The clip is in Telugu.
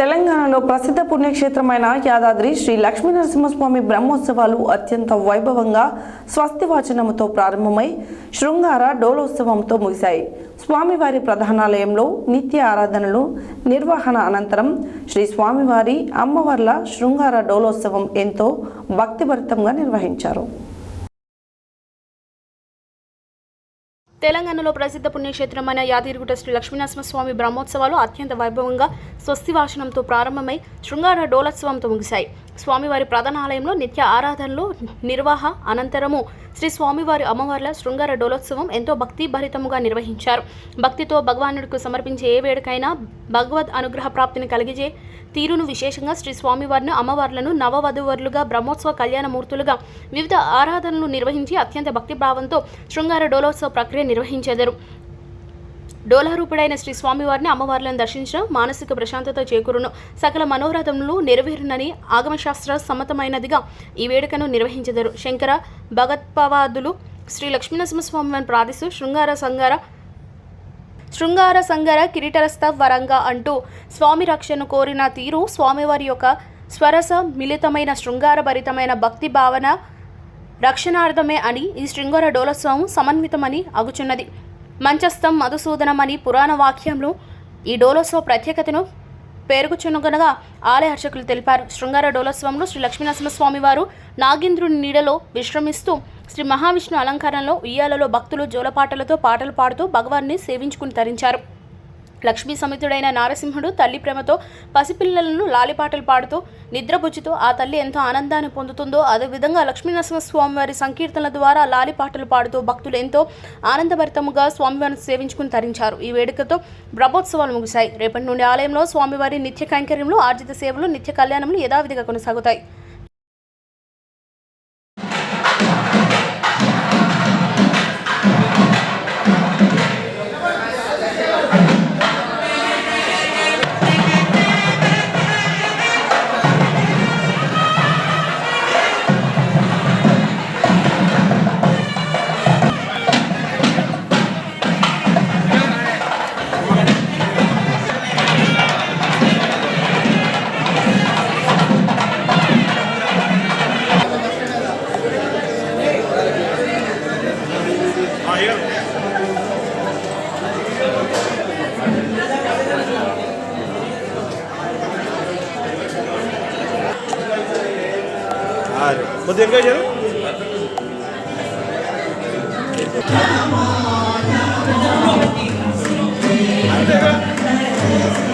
తెలంగాణలో ప్రసిద్ధ పుణ్యక్షేత్రమైన యాదాద్రి శ్రీ లక్ష్మీ నరసింహస్వామి బ్రహ్మోత్సవాలు అత్యంత వైభవంగా స్వస్తివాచనముతో ప్రారంభమై శృంగార డోలోత్సవంతో ముగిశాయి. స్వామివారి ప్రధానాలయంలో నిత్య ఆరాధనలు నిర్వహణ అనంతరం శ్రీ స్వామివారి అమ్మవార్ల శృంగార డోలోత్సవం ఎంతో భక్తిభరితంగా నిర్వహించారు. తెలంగాణలో ప్రసిద్ధ పుణ్యక్షేత్రమైన యాదగిరిగుట్ట శ్రీ లక్ష్మీనరసింహస్వామి బ్రహ్మోత్సవాలు అత్యంత వైభవంగా స్వస్తివాసనంతో ప్రారంభమై శృంగార డోలోత్సవంతో ముగిశాయి. స్వామివారి ప్రధాన ఆలయంలో నిత్య ఆరాధనలు నిర్వాహ అనంతరము శ్రీ స్వామివారి అమ్మవార్ల శృంగార డోలోత్సవం ఎంతో భక్తి భరితముగా నిర్వహించారు. భక్తితో భగవానుడికి సమర్పించే ఏ వేడుకైనా భగవద్ అనుగ్రహ ప్రాప్తిని కలిగించే తీరును విశేషంగా శ్రీ స్వామివారిని అమ్మవార్లను నవవధువరులుగా బ్రహ్మోత్సవ కళ్యాణమూర్తులుగా వివిధ ఆరాధనలు నిర్వహించి అత్యంత భక్తి భావంతో శృంగార డోలోత్సవ ప్రక్రియ నిర్వహించెదరు. డోలారూపుడైన శ్రీ స్వామివారిని అమ్మవార్లను దర్శించడం మానసిక ప్రశాంతత చేకూరును సకల మనోరథములు నెరవేరునని ఆగమశాస్త్ర సమ్మతమైనదిగా ఈ వేడుకను నిర్వహించెదరు. శంకర భగత్పవాదులు శ్రీ లక్ష్మీనరసింహస్వామిని ప్రార్థిస్తూ శృంగార సంగార శృంగార సంగర కిరీటరస్త వరంగా అంటూ స్వామి రక్షను కోరిన తీరు స్వామివారి యొక్క స్వరస మిళితమైన శృంగార భరితమైన భక్తి భావన రక్షణార్థమే అని ఈ శృంగార డోలోత్సవం సమన్వితమని అగుచున్నది. మంచస్థం మధుసూదనం అని పురాణ వాక్యంలో ఈ డోలోత్సవ ప్రత్యేకతను పేరుగుచునుగనగా ఆలయ అర్చకులు తెలిపారు. శృంగార డోలోత్సవంలో శ్రీ లక్ష్మీనరసింహస్వామి వారు నాగేంద్రుని నీడలో విశ్రమిస్తూ శ్రీ మహావిష్ణు అలంకారంలో ఉయ్యాలలో భక్తులు జోలపాటలతో పాటలు పాడుతూ భగవాన్ని సేవించుకుని తరించారు. లక్ష్మీ సమితుడైన నారసింహుడు తల్లి ప్రేమతో పసిపిల్లలను లాలిపాటలు పాడుతూ నిద్రపుచ్చుతూ ఆ తల్లి ఎంతో ఆనందాన్ని పొందుతుందో అదేవిధంగా లక్ష్మీనరసింహ స్వామివారి సంకీర్తనల ద్వారా లాలిపాటలు పాడుతూ భక్తులు ఎంతో ఆనందభరితముగా స్వామివారిని సేవించుకుని తరించారు. ఈ వేడుకతో బ్రహ్మోత్సవాలు ముగిశాయి. రేపటి నుండి ఆలయంలో స్వామివారి నిత్య కైంకర్యంలో ఆర్జిత సేవలు నిత్య కళ్యాణములు యథావిధిగా కొనసాగుతాయి. देखो जरा देखो